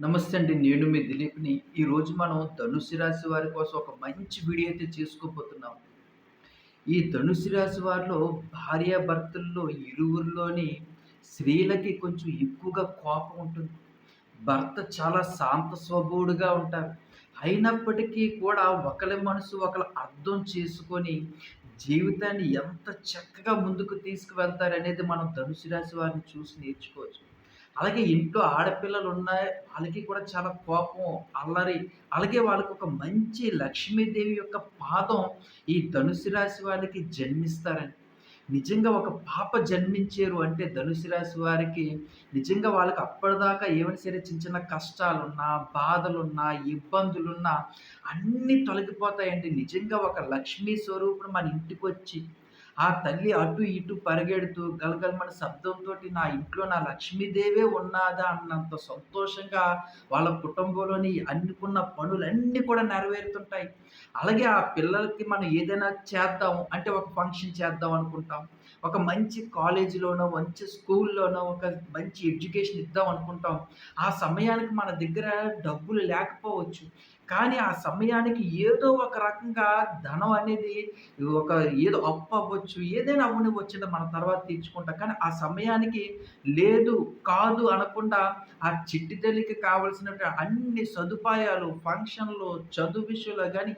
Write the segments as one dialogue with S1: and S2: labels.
S1: నమస్తే అండి. నేను మీ దిలీప్‌ని. ఈరోజు మనం ధనుసు రాశి వారి కోసం ఒక మంచి వీడియో అయితే చేసుకోబోతున్నాం. ఈ ధనుసు రాశి వారిలో భార్యాభర్తల్లో ఇరువురిలోని స్త్రీలకి కొంచెం ఎక్కువగా కోపం ఉంటుంది. భర్త చాలా శాంత స్వభావుడుగా ఉంటారు. అయినప్పటికీ కూడా ఒకరి మనసు ఒకళ్ళు అర్థం చేసుకొని జీవితాన్ని ఎంత చక్కగా ముందుకు తీసుకువెళ్తారనేది మనం ధనుసు రాశి వారిని చూసి నేర్చుకోవచ్చు. అలాగే ఇంట్లో ఆడపిల్లలు ఉన్నాయి వాళ్ళకి కూడా చాలా కోపం, అల్లరి. అలాగే వాళ్ళకొక మంచి లక్ష్మీదేవి యొక్క పాదం ఈ ధనుసు రాశి వాళ్ళకి జన్మిస్తారండి. నిజంగా ఒక పాప జన్మించారు అంటే ధనుసు రాశి వారికి నిజంగా వాళ్ళకి అప్పటిదాకా ఏమైనా సరే చిన్న చిన్న కష్టాలున్నా, బాధలున్నా, ఇబ్బందులున్నా అన్నీ తొలగిపోతాయండి. నిజంగా ఒక లక్ష్మీ స్వరూపుడు మన ఇంటికొచ్చి ఆ తల్లి అటు ఇటు పరిగెడుతూ గలగలమని శబ్దంతో నా ఇంట్లో నా లక్ష్మీదేవే ఉన్నాదా అన్నంత సంతోషంగా వాళ్ళ కుటుంబంలోని అన్నుకున్న పనులన్నీ కూడా నెరవేరుతుంటాయి. అలాగే ఆ పిల్లలకి మనం ఏదైనా చేద్దాం అంటే ఒక ఫంక్షన్ చేద్దాం అనుకుంటాం. ఒక మంచి కాలేజీలోనో, మంచి స్కూల్లోనో ఒక మంచి ఎడ్యుకేషన్ ఇద్దాం అనుకుంటాం. ఆ సమయానికి మన దగ్గర డబ్బులు లేకపోవచ్చు. కానీ ఆ సమయానికి ఏదో ఒక రకంగా ధనం అనేది ఒక ఏదో అప్పు అవ్వచ్చు, ఏదైనా అవ్వనివ్వచ్చండి మనం తర్వాత తీర్చుకుంటాం. కానీ ఆ సమయానికి లేదు, కాదు అనకుండా ఆ చిట్టి తల్లికి కావలసినటువంటి అన్ని సదుపాయాలు, ఫంక్షన్‌లు, చదువు విషయంలో కానీ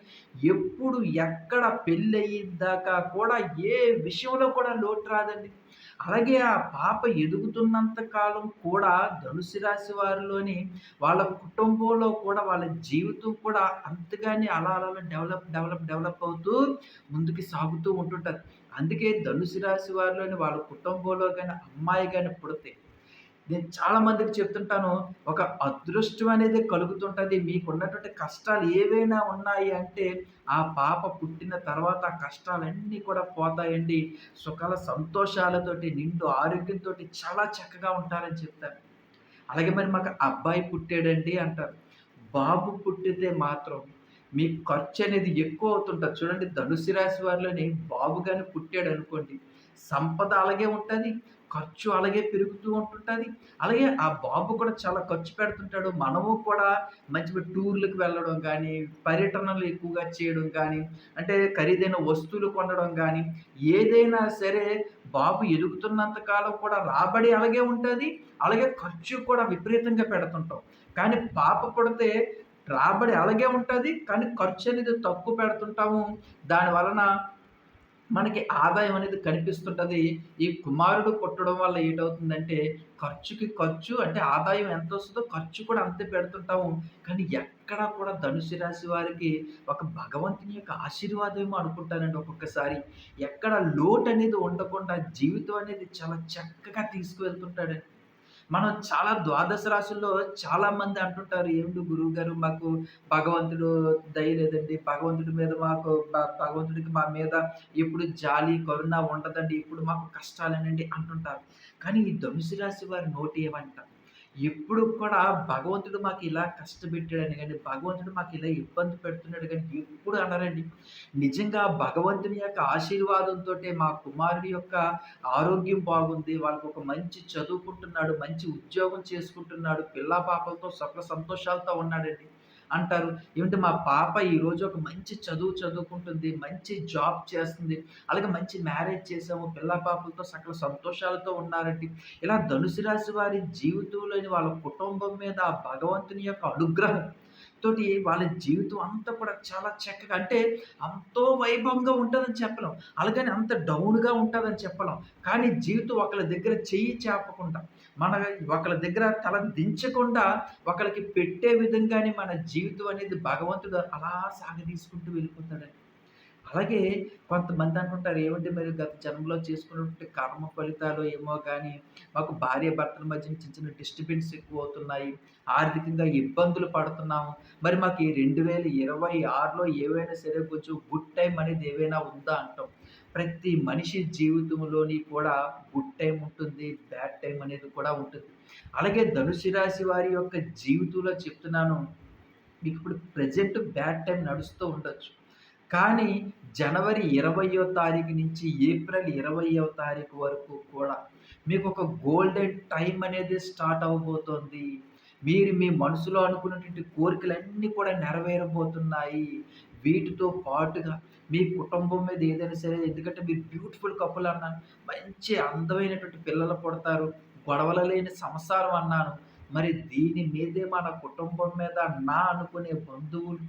S1: ఎప్పుడు, ఎక్కడ పెళ్ళయ్యేదాకా కూడా ఏ విషయంలో కూడా లోటు రాదండి. అలాగే ఆ పాప ఎదుగుతున్నంత కాలం కూడా ధనుసు రాశి వారిలోని వాళ్ళ కుటుంబంలో కూడా వాళ్ళ జీవితం కూడా అంతగానే అలా అలా డెవలప్, డెవలప్, డెవలప్ అవుతూ ముందుకు సాగుతూ ఉంటుంటారు అందుకే ధనుసు రాశి వారిలోని వాళ్ళ కుటుంబంలో కానీ అమ్మాయి కానీ పుడితే నేను చాలా మందికి చెప్తుంటాను. ఒక అదృష్టం అనేది కలుగుతుంటది. మీకున్నటువంటి కష్టాలు ఏవైనా ఉన్నాయి అంటే, ఆ పాప పుట్టిన తర్వాత ఆ కష్టాలన్నీ కూడా పోతాయండి. సుఖాల సంతోషాలతోటి, నిండు ఆరోగ్యంతో చాలా చక్కగా ఉంటారని చెప్తాను. అలాగే మరి మాకు అబ్బాయి పుట్టాడండి అంటారు. బాబు పుట్టితే మాత్రం మీ ఖర్చు అనేది ఎక్కువ అవుతుంటుంది చూడండి ధనుసు రాశి వారిలోని బాబు కానీ పుట్టాడు అనుకోండి సంపద అలాగే ఉంటుంది ఖర్చు అలాగే పెరుగుతూ ఉంటుంటుంది అలాగే ఆ బాబు కూడా చాలా ఖర్చు పెడుతుంటాడు. మనము కూడా మంచి టూర్లకు వెళ్ళడం కానీ పర్యటనలు ఎక్కువగా చేయడం కానీ అంటే ఖరీదైన వస్తువులు కొనడం కానీ ఏదైనా సరే బాబు ఎదుగుతున్నంత కాలం కూడా రాబడి అలాగే ఉంటుంది అలాగే ఖర్చు కూడా విపరీతంగా పెడుతుంటాం. కానీ పాప పడితే రాబడి అలాగే ఉంటుంది కానీ ఖర్చు అనేది తక్కువ పెడుతుంటాము. దాని వలన మనకి ఆదాయం అనేది కనిపిస్తుంటది. ఈ కుమారుడు పుట్టడం వల్ల ఏటవుతుందంటే, ఖర్చుకి ఖర్చు అంటే ఆదాయం ఎంత వస్తుందో ఖర్చు కూడా అంతే పెడుతుంటాము. కానీ ఎక్కడ కూడా ధనుసు రాశి వారికి ఒక భగవంతుని యొక్క ఆశీర్వాదమేమో అనుకుంటానండి ఒక్కొక్కసారి. ఎక్కడ లోటు అనేది ఉండకుండా జీవితం అనేది చాలా చక్కగా తీసుకువెళ్తుంటాడండి. మనం చాలా ద్వాదశ రాశుల్లో చాలా మంది అంటుంటారు, ఏముండీ గురువు గారు మాకు భగవంతుడు దయ లేదండి. భగవంతుడి మీద మాకు భగవంతుడికి మా మీద ఎప్పుడు జాలి, కరుణ ఉండదండి. ఇప్పుడు మాకు కష్టాలేనండి" అంటుంటారు. కానీ ఈ ధనుసు రాశి వారి నోటి ఏమంటారు ఎప్పుడు కూడా భగవంతుడు మాకు ఇలా కష్టపెట్టాడని కానీ భగవంతుడు మాకు ఇలా ఇబ్బంది పెడుతున్నాడు కానీ ఎప్పుడు అనరండి. నిజంగా భగవంతుని యొక్క ఆశీర్వాదంతో మా కుమారుడి యొక్క ఆరోగ్యం బాగుంది. వాళ్ళకు ఒక మంచి చదువుకుంటున్నాడు, మంచి ఉద్యోగం చేసుకుంటున్నాడు, పిల్ల పాపలతో సకల సంతోషాలతో ఉన్నాడండి. అంటారు. ఏమంటే మా పాప ఈరోజు ఒక మంచి చదువు చదువుకుంటుంది. మంచి జాబ్ చేస్తుంది. అలాగే మంచి మ్యారేజ్ చేసాము. పిల్ల పాపలతో సకల సంతోషాలతో ఉన్నారండి. ఇలా ధనుసు రాశి వారి జీవితంలోని వాళ్ళ కుటుంబం మీద ఆ భగవంతుని యొక్క అనుగ్రహం తోటి వాళ్ళ జీవితం అంతా కూడా చాలా చక్కగా అంటే ఎంతో వైభవంగా ఉంటుందని చెప్పలేం. అలాగని అంత డౌన్‌గా ఉంటుందని చెప్పలేం. కానీ జీవితం ఒకళ్ళ దగ్గర చెయ్యి చేపకుండా మన ఒకళ్ళ దగ్గర తల దించకుండా ఒకరికి పెట్టే విధంగానే మన జీవితం అనేది భగవంతుడు అలా సాగదీసుకుంటూ వెళ్ళిపోతాడండి. అలాగే కొంతమంది అంటుంటారు, ఏమిటి మరి గత జన్మలో చేసుకున్నటువంటి కర్మ ఫలితాలు ఏమో కానీ మాకు భార్య భర్తల మధ్య చిన్న చిన్న డిస్టర్బెన్స్ ఎక్కువవుతున్నాయి. ఆర్థికంగా ఇబ్బందులు పడుతున్నాము. మరి మాకు ఈ 2026లో ఏవైనా సరే కొంచెం గుడ్ టైం అనేది ఏవైనా ఉందా?" అంటాం. ప్రతి మనిషి జీవితంలోని కూడా గుడ్ టైం ఉంటుంది. బ్యాడ్ టైం అనేది కూడా ఉంటుంది. అలాగే ధనుసు రాశి వారి యొక్క జీవితంలో చెప్తున్నాను, మీకు ఇప్పుడు ప్రెజెంట్ బ్యాడ్ టైం నడుస్తూ ఉండొచ్చు. కానీ జనవరి 20వ తారీఖు నుంచి ఏప్రిల్ 20వ తారీఖు వరకు కూడా మీకు ఒక గోల్డెన్ టైం అనేది స్టార్ట్ అవ్వబోతోంది. మీరు మీ మనసులో అనుకున్నటువంటి కోరికలన్నీ కూడా నెరవేరబోతున్నాయి వీటితో పాటుగా మీ కుటుంబం మీద ఏదైనా సరే ఎందుకంటే మీరు బ్యూటిఫుల్ కప్పులు అన్నాను మంచి అందమైనటువంటి పిల్లలు పుడతారు గొడవలు లేని సంసారం అన్నాను మరి దీని మీదే మన కుటుంబం మీద నా అనుకునే బంధువులు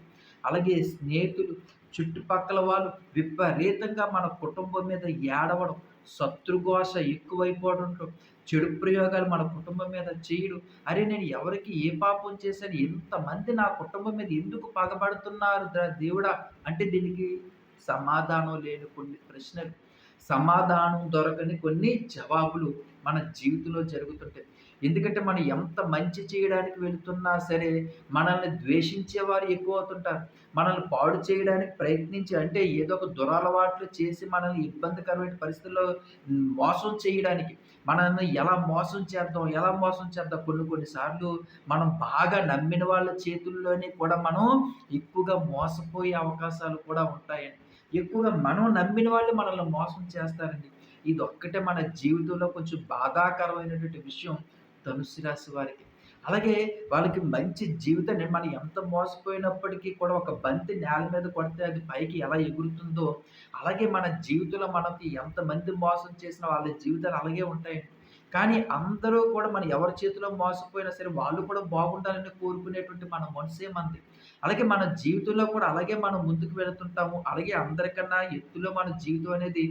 S1: అలాగే స్నేహితులు చుట్టుపక్కల వాళ్ళు విపరీతంగా మన కుటుంబం మీద ఏడవడం శత్రుఘోష ఎక్కువైపోవడంతో చెడు ప్రయోగాలు మన కుటుంబం మీద చేయడం. అరే నేను ఎవరికి ఏ పాపం చేశాను? ఎంతమంది నా కుటుంబం మీద ఎందుకు పగబడుతున్నారు దేవుడా? అంటే దీనికి సమాధానం లేని కొన్ని ప్రశ్నలు. సమాధానం దొరకని కొన్ని జవాబులు మన జీవితంలో జరుగుతుంటాయి. ఎందుకంటే మనం ఎంత మంచి చేయడానికి వెళుతున్నా సరే మనల్ని ద్వేషించేవారు ఎక్కువ అవుతుంటారు. మనల్ని పాడు చేయడానికి ప్రయత్నించి అంటే ఏదో ఒక దురలవాట్లు చేసి మనల్ని ఇబ్బందికరమైన పరిస్థితుల్లో మోసం చేయడానికి మనల్ని ఎలా మోసం చేద్దాం ఎలా మోసం చేద్దాం కొన్ని కొన్నిసార్లు మనం బాగా నమ్మిన వాళ్ళ చేతుల్లోనే కూడా మనం ఎక్కువగా మోసపోయే అవకాశాలు కూడా ఉంటాయండి. ఎక్కువగా మనం నమ్మిన వాళ్ళు మనల్ని మోసం చేస్తారండి. ఇది ఒక్కటే మన జీవితంలో కొంచెం బాధాకరమైనటువంటి విషయం. ధనుసు రాశి వారికి. అలాగే వాళ్ళకి మంచి జీవితాన్ని మనం ఎంత మోసపోయినప్పటికీ కూడా ఒక బంతి నేల మీద కొడితే అది పైకి ఎలా ఎగురుతుందో అలాగే మన జీవితంలో మనకి ఎంతమంది మోసం చేసిన వాళ్ళ జీవితాలు అలాగే ఉంటాయండి కానీ అందరూ కూడా మనం ఎవరి చేతిలో మోసపోయినా సరే వాళ్ళు కూడా బాగుండాలని కోరుకునేటువంటి మన మనసే మంది. అలాగే మన జీవితంలో కూడా అలాగే మనం ముందుకు వెళుతుంటాము. అలాగే అందరికన్నా ఎత్తులో మన జీవితం అనేది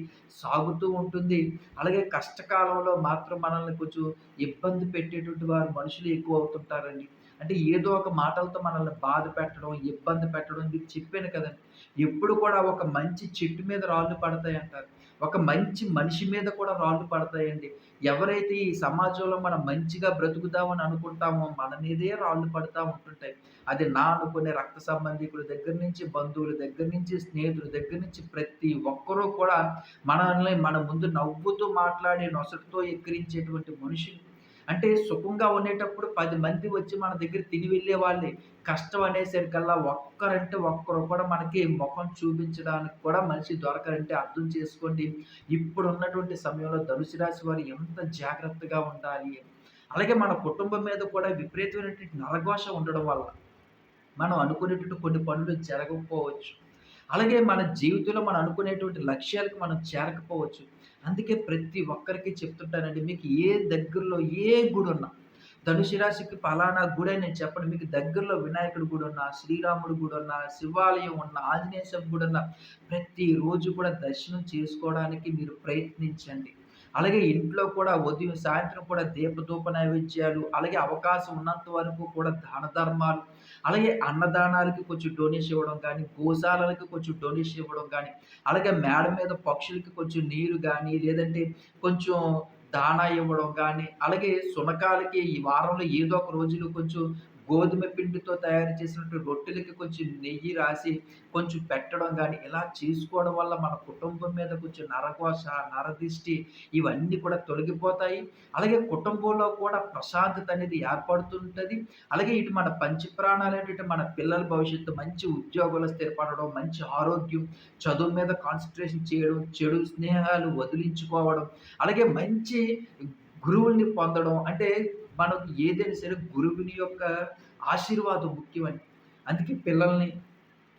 S1: సాగుతూ ఉంటుంది. అలాగే కష్టకాలంలో మాత్రం మనల్ని కొంచెం ఇబ్బంది పెట్టేటువంటి వారు మనుషులు ఎక్కువ అవుతుంటారండి. అంటే ఏదో ఒక మాటలతో మనల్ని బాధ పెట్టడం ఇబ్బంది పెట్టడం మీకు చెప్పాను కదండి. ఎప్పుడు కూడా ఒక మంచి చెట్టు మీద రాళ్ళు పడతాయి అంటారు ఒక మంచి మనిషి మీద కూడా రాళ్ళు పడతాయండి. ఎవరైతే ఈ సమాజంలో మనం మంచిగా బ్రతుకుదామని అనుకుంటామో మన మీదే రాళ్ళు పడతా ఉంటుంటాయి. అది నా అనుకునే రక్త సంబంధికుల దగ్గర నుంచి బంధువుల దగ్గర నుంచి స్నేహితుల దగ్గర నుంచి ప్రతి ఒక్కరూ కూడా మనల్ని మన ముందు నవ్వుతూ మాట్లాడి నొసటితో ఎక్కిరించేటువంటి మనుషులు అంటే సుఖంగా ఉండేటప్పుడు పది మంది వచ్చి మన దగ్గర తిని వెళ్ళే వాళ్ళే కష్టం అనేసరికల్లా ఒక్కరంటే ఒక్కరు కూడా మనకి ముఖం చూపించడానికి కూడా మనిషి దొరకరంటే అర్థం చేసుకోండి. ఇప్పుడు ఉన్నటువంటి సమయంలో ధనుసు రాశి వారు ఎంత జాగ్రత్తగా ఉండాలి? అలాగే మన కుటుంబం మీద కూడా విపరీతమైనటువంటి నరఘోష ఉండడం వల్ల మనం అనుకునేటువంటి కొన్ని పనులు జరగకపోవచ్చు. అలాగే మన జీవితంలో మనం అనుకునేటువంటి లక్ష్యాలకు మనం చేరకపోవచ్చు. అందుకే ప్రతి ఒక్కరికి చెప్తుంటానండి మీకు ఏ దగ్గరలో ఏ గుడి ఉన్నా ధనుసు రాశికి పలానా గుడి అని నేను చెప్పండి మీకు దగ్గరలో వినాయకుడి గుడి ఉన్నా శ్రీరాముడి గుడి ఉన్నా శివాలయం ఉన్న ఆంజనేయ గుడి ఉన్న ప్రతిరోజు కూడా దర్శనం చేసుకోవడానికి మీరు ప్రయత్నించండి. అలాగే ఇంట్లో కూడా ఉదయం సాయంత్రం కూడా దీపధూప నైవేద్యాలు అలాగే అవకాశం ఉన్నంత వరకు కూడా దాన ధర్మాలు అలాగే అన్నదానాలకి కొంచెం డొనేషన్ ఇవ్వడం కానీ గోశాలకి కొంచెం డొనేషన్ ఇవ్వడం కానీ అలాగే మేడ మీద పక్షులకి కొంచెం నీరు కానీ లేదంటే కొంచెం దానా ఇవ్వడం కానీ అలాగే సునకాలకి ఈ వారంలో ఏదో ఒక రోజులు కొంచెం గోధుమ పిండితో తయారు చేసినట్టు రొట్టెలకి కొంచెం నెయ్యి రాసి కొంచెం పెట్టడం కానీ ఇలా చేసుకోవడం వల్ల మన కుటుంబం మీద కొంచెం నరకోశ నరదిష్టి ఇవన్నీ కూడా తొలగిపోతాయి. అలాగే కుటుంబంలో కూడా ప్రశాంతత అనేది ఏర్పడుతుంటుంది. అలాగే ఇటు మన పంచి ప్రాణాలు మన పిల్లల భవిష్యత్తు మంచి ఉద్యోగాలు స్థిరపడడం మంచి ఆరోగ్యం చదువు మీద కాన్సన్ట్రేషన్ చేయడం చెడు స్నేహాలు వదిలించుకోవడం అలాగే మంచి గురువుల్ని పొందడం అంటే మనకు ఏదైనా సరే గురువుని యొక్క ఆశీర్వాదం ముఖ్యమని. అందుకే పిల్లల్ని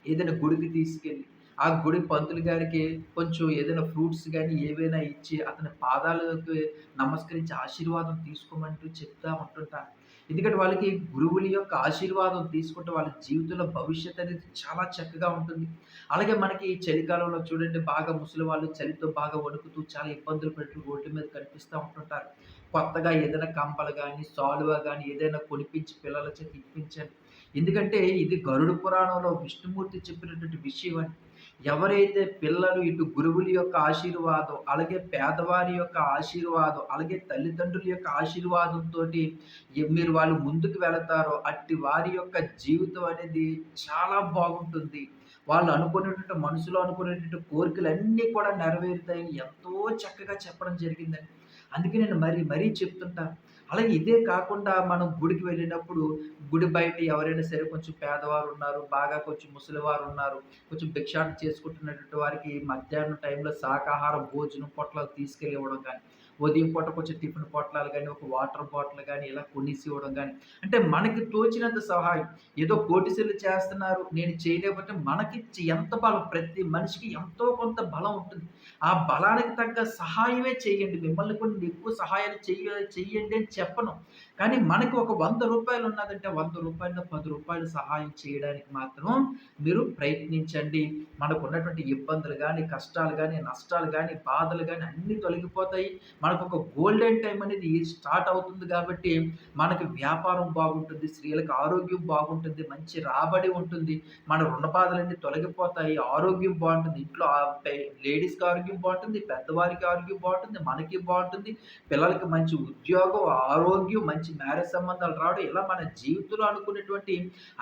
S1: ఏదైనా గుడికి తీసుకెళ్ళి ఆ గుడి పంతులు గారికి కొంచెం ఏదైనా ఫ్రూట్స్ కానీ ఏవైనా ఇచ్చి అతని పాదాలకు నమస్కరించి ఆశీర్వాదం తీసుకోమంటూ చెప్తా ఉంటుంటాను ఎందుకంటే వాళ్ళకి గురువుల యొక్క ఆశీర్వాదం తీసుకుంటే వాళ్ళ జీవితంలో భవిష్యత్ అనేది చాలా చక్కగా ఉంటుంది. అలాగే మనకి చలికాలంలో చూడండి బాగా ముసలి వాళ్ళు చలితో బాగా వణుకుతూ చాలా ఇబ్బందులు పెడుతూ రోడ్డు మీద కనిపిస్తూ ఉంటుంటారు. కొత్తగా ఏదైనా కంపలు కానీ సాలువ కానీ ఏదైనా కొనిపించి పిల్లల చేత ఇప్పించండి. ఎందుకంటే ఇది గరుడు పురాణంలో విష్ణుమూర్తి చెప్పినటువంటి విషయం అని ఎవరైతే పిల్లలు ఇటు గురువుల యొక్క ఆశీర్వాదం అలాగే పేదవారి యొక్క ఆశీర్వాదం అలాగే తల్లిదండ్రుల యొక్క ఆశీర్వాదంతో మీరు వాళ్ళు ముందుకు వెళతారో అట్టి వారి యొక్క జీవితం అనేది చాలా బాగుంటుంది. వాళ్ళు అనుకునేటువంటి మనసులో అనుకునేటువంటి కోరికలు అన్నీ కూడా నెరవేరుతాయని ఎంతో చక్కగా చెప్పడం జరిగిందండి. అందుకే నేను మరీ మరీ చెప్తుంటాను అలాగే ఇదే కాకుండా మనం గుడికి వెళ్ళినప్పుడు గుడి బయట ఎవరైనా సరే కొంచెం పేదవారు ఉన్నారు బాగా కొంచెం ముసలివారు ఉన్నారు కొంచెం భిక్షాటం చేసుకుంటున్నటువంటి వారికి మధ్యాహ్నం టైంలో శాకాహార భోజనం పొట్లాలు తీసుకెళ్ళి ఇవ్వడం కానీ ఉదయం పూట కొంచెం టిఫిన్ పొట్లాలు కానీ ఒక వాటర్ బాటిల్ కానీ ఇలా కొనిసి ఇవ్వడం కానీ. అంటే మనకి తోచినంత సహాయం. ఏదో కోటిసెలు చేస్తున్నారు నేను చేయలేకపోతే మనకి ఎంత బలం ప్రతి మనిషికి ఎంతో కొంత బలం ఉంటుంది. ఆ బలానికి తగ్గ సహాయమే చేయండి. మిమ్మల్ని కొన్ని ఎక్కువ సహాయాలు చెయ్య చెయ్యండి అని చెప్పను. కానీ మనకి ఒక వంద రూపాయలు ఉన్నదంటే వంద రూపాయలు పది రూపాయలు సహాయం చేయడానికి మాత్రం మీరు ప్రయత్నించండి. మనకు ఉన్నటువంటి ఇబ్బందులు కానీ కష్టాలు కానీ నష్టాలు కానీ బాధలు కానీ అన్నీ తొలగిపోతాయి. మనకు ఒక గోల్డెన్ టైం అనేది స్టార్ట్ అవుతుంది కాబట్టి మనకి వ్యాపారం బాగుంటుంది స్త్రీలకు ఆరోగ్యం బాగుంటుంది మంచి రాబడి ఉంటుంది. మన రుణ బాధలన్నీ తొలగిపోతాయి. ఆరోగ్యం బాగుంటుంది. ఇంట్లో లేడీస్కి ఆరోగ్యం బాగుంటుంది పెద్దవారికి ఆరోగ్యం బాగుంటుంది మనకి బాగుంటుంది. పిల్లలకి మంచి ఉద్యోగం ఆరోగ్యం మంచి మంచి మ్యారేజ్ సంబంధాలు రావడం ఇలా మన జీవితంలో అనుకునేటువంటి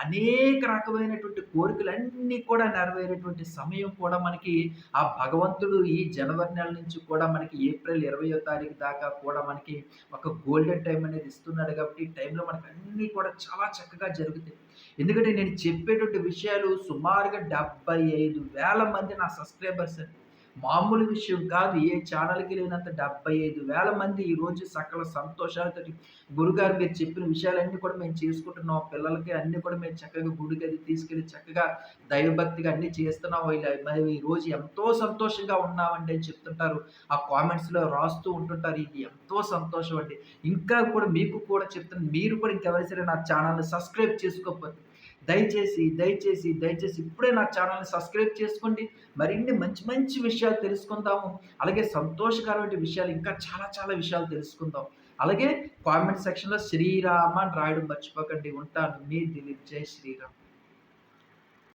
S1: అనేక రకమైనటువంటి కోరికలన్నీ కూడా నెరవేరేటువంటి సమయం కూడా మనకి ఆ భగవంతుడు ఈ జనవరి నెల నుంచి కూడా మనకి ఏప్రిల్ ఇరవయో తారీఖు దాకా కూడా మనకి ఒక గోల్డెన్ టైం అనేది ఇస్తున్నాడు కాబట్టి ఈ టైంలో మనకి అన్నీ కూడా చాలా చక్కగా జరుగుతాయి. ఎందుకంటే నేను చెప్పేటువంటి విషయాలు సుమారుగా డెబ్బై ఐదు వేల మంది నా సబ్స్క్రైబర్స్ అండి. మామూలు విషయం కాదు ఏ ఛానల్కి లేనంత డెబ్బై ఐదు వేల మంది ఈరోజు సకల సంతోషాలతో గురుగారు మీరు చెప్పిన విషయాలన్నీ కూడా మేము చేసుకుంటున్నాం. పిల్లలకి అన్నీ కూడా మేము చక్కగా గుడికి అది తీసుకెళ్ళి చక్కగా దైవభక్తిగా అన్నీ చేస్తున్నాం. మరి ఈరోజు ఎంతో సంతోషంగా ఉన్నామండి అని చెప్తుంటారు. ఆ కామెంట్స్లో రాస్తూ ఉంటుంటారు. ఇది ఎంతో సంతోషం అండి. ఇంకా కూడా మీకు కూడా చెప్తున్నాను మీరు కూడా ఇంకెవరి సరే నా ఛానల్ని సబ్స్క్రైబ్ చేసుకోకపోతే దయచేసి దయచేసి దయచేసి ఇప్పుడే నా ఛానల్ని సబ్స్క్రైబ్ చేసుకోండి. మరిన్ని మంచి మంచి విషయాలు తెలుసుకుందాము. అలాగే సంతోషకరమైన విషయాలు ఇంకా చాలా చాలా విషయాలు తెలుసుకుందాం అలాగే కామెంట్ సెక్షన్లో శ్రీరామ అని రాయడం మర్చిపోకండి. ఉంటాను. మీ దిలీప్. జై శ్రీరామ్.